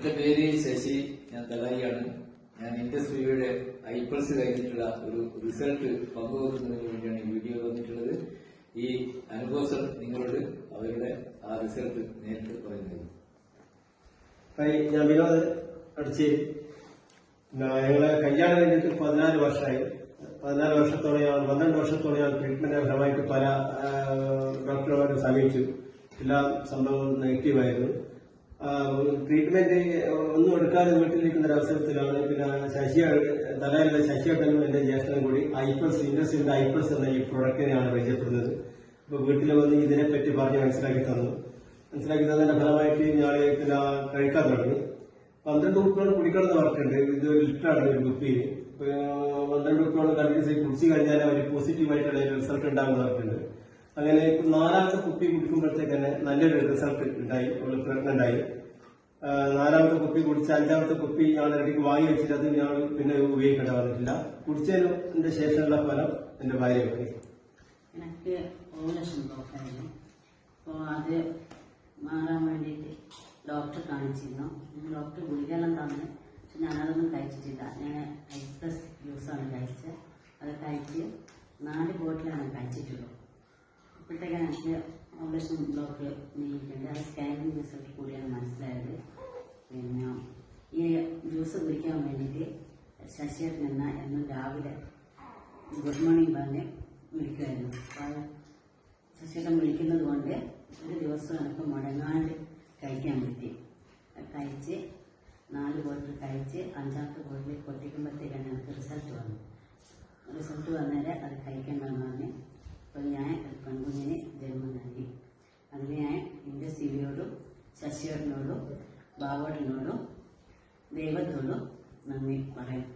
എന്റെ പേര് ശശി ഞാൻ തലായിയാണ്. ഞാൻ ഇൻഡസ്ട്രിയുടെ ഐപ്പൾസ് കഴിഞ്ഞിട്ടുള്ള ഒരു റിസൾട്ട് പങ്കുവെക്കുന്നതിന് വേണ്ടിയാണ് ഈ വീഡിയോ വന്നിട്ടുള്ളത്. ഈ അനുഭവസർ നിങ്ങളോട് അവരുടെ ആ റിസൾട്ട് നേരിട്ട് പറയുന്നത്. ഞാൻ വിനോദ്. അടിച്ചേരി പിന്നെ ഞങ്ങളെ കല്യാണം കഴിഞ്ഞിട്ട് പതിനാല് വർഷമായി. പതിനാല് വർഷത്തോളം ഞാൻ പന്ത്രണ്ട് വർഷത്തോളം ഞാൻ ട്രീറ്റ്മെന്റ് ഫലമായിട്ട് പല ഡോക്ടർമാരെ സമീപിച്ചു. എല്ലാ സംഭവവും നെഗറ്റീവായിരുന്നു ട്രീറ്റ്മെന്റ് ഒന്നും എടുക്കാതെ വീട്ടിലിരിക്കുന്ന ഒരു അവസരത്തിലാണ് പിന്നെ ശശി തലയിലെ ശശിയേട്ടനും എന്റെ ജ്യേഷ്ഠനും കൂടി ഐപ്പൾസ് ഇൻഡസ്ട്രിയുടെ ഐപ്പൾസ് എന്ന ഈ പ്രൊഡക്റ്റിനെയാണ് പരിചയപ്പെടുന്നത്. അപ്പൊ വീട്ടിൽ വന്ന് ഇതിനെപ്പറ്റി പറഞ്ഞ് മനസ്സിലാക്കി തന്നു. മനസ്സിലാക്കി തന്നതിന്റെ ഫലമായിട്ട് ഞാൻ പിന്നെ കഴിക്കാൻ തുടങ്ങി. പന്ത്രണ്ട് കുപ്പിയോളം കുടിക്കണമെന്ന് പറഞ്ഞിട്ടുണ്ട് ഇത് ഒരു ലിറ്ററാണ് ഒരു കുപ്പിയിൽ. പന്ത്രണ്ട് കുപ്പിയോളം കണ്ടിന്യൂസ് കുടിച്ചു കഴിഞ്ഞാൽ ഒരു പോസിറ്റീവായിട്ടുള്ള റിസൾട്ട് ഉണ്ടാകുമെന്ന് പറഞ്ഞിട്ടുണ്ട് അങ്ങനെ നാലാമത്തെ കുപ്പി കുടിക്കുമ്പോഴത്തേക്ക് തന്നെ നല്ലൊരു റിസൾട്ട് ഉണ്ടായി അവൾ പ്രഗ്നന്റ് ആയി നാലാമത്തെ കുപ്പി കുടിച്ച് അഞ്ചാമത്തെ കുപ്പി ഞാൻ ഇടയ്ക്ക് വാങ്ങി വെച്ചിട്ട് അത് ഞാൻ പിന്നെ ഉപയോഗിക്കേണ്ട വന്നിട്ടില്ല. കുടിച്ചതിന് ശേഷമുള്ള ഫലം എന്റെ ഭാര്യ പോയി എനിക്ക് അപ്പോൾ അത് മാറാൻ വേണ്ടിയിട്ട് ഡോക്ടറെ കാണിച്ചിരുന്നു. ഡോക്ടർ ഗുളികയെല്ലാം തന്നു. പക്ഷെ ഞാനതൊന്നും കഴിച്ചിട്ടില്ല. ഞാൻ എക്സ്പ്രസ് ജ്യൂസാണ് കഴിച്ചത്. അത് കഴിച്ച് നാല് ബോട്ടിലാണ് കഴിച്ചിട്ടുള്ളൂ. അപ്പോഴത്തേക്ക് എനിക്ക് ഓപ്പറേഷൻ ബ്ലോക്ക് നീങ്ങിയിട്ടുണ്ട്. അത് സ്കാനിങ് റിസൾട്ട് കൂടിയാണ് മനസ്സിലായത്. പിന്നെ ഈ ജ്യൂസ് കുടിക്കാൻ വേണ്ടിയിട്ട് ശശിയേട്ടൻ എന്ന എന്നും രാവിലെ ഗുഡ് മോർണിംഗ് പറഞ്ഞ് വിളിക്കുമായിരുന്നു അപ്പോൾ ശശിയേട്ടൻ വിളിക്കുന്നത് കൊണ്ട് ഒരു ദിവസം എനിക്ക് മുടങ്ങാണ്ട് കഴിക്കാൻ പറ്റി. കഴിച്ച് നാല് ബോട്ടിൽ കഴിച്ച് അഞ്ചാമത്തെ ബോട്ടിൽ പൊട്ടിക്കുമ്പോഴത്തേക്കാണ് എനിക്ക് റിസൾട്ട് വന്നു റിസൾട്ട് വന്നേരെ അത് കഴിക്കണമെന്ന് പറഞ്ഞ് അപ്പോൾ ഞാൻ പെൺകുഞ്ഞിന് ജന്മം നൽകി. അതിന് ഞാൻ എന്റെ സിവിയോടും ശശിയോടിനോടും ബാബോട്ടിനോടും ദൈവത്തോടും നന്ദി പറയാം.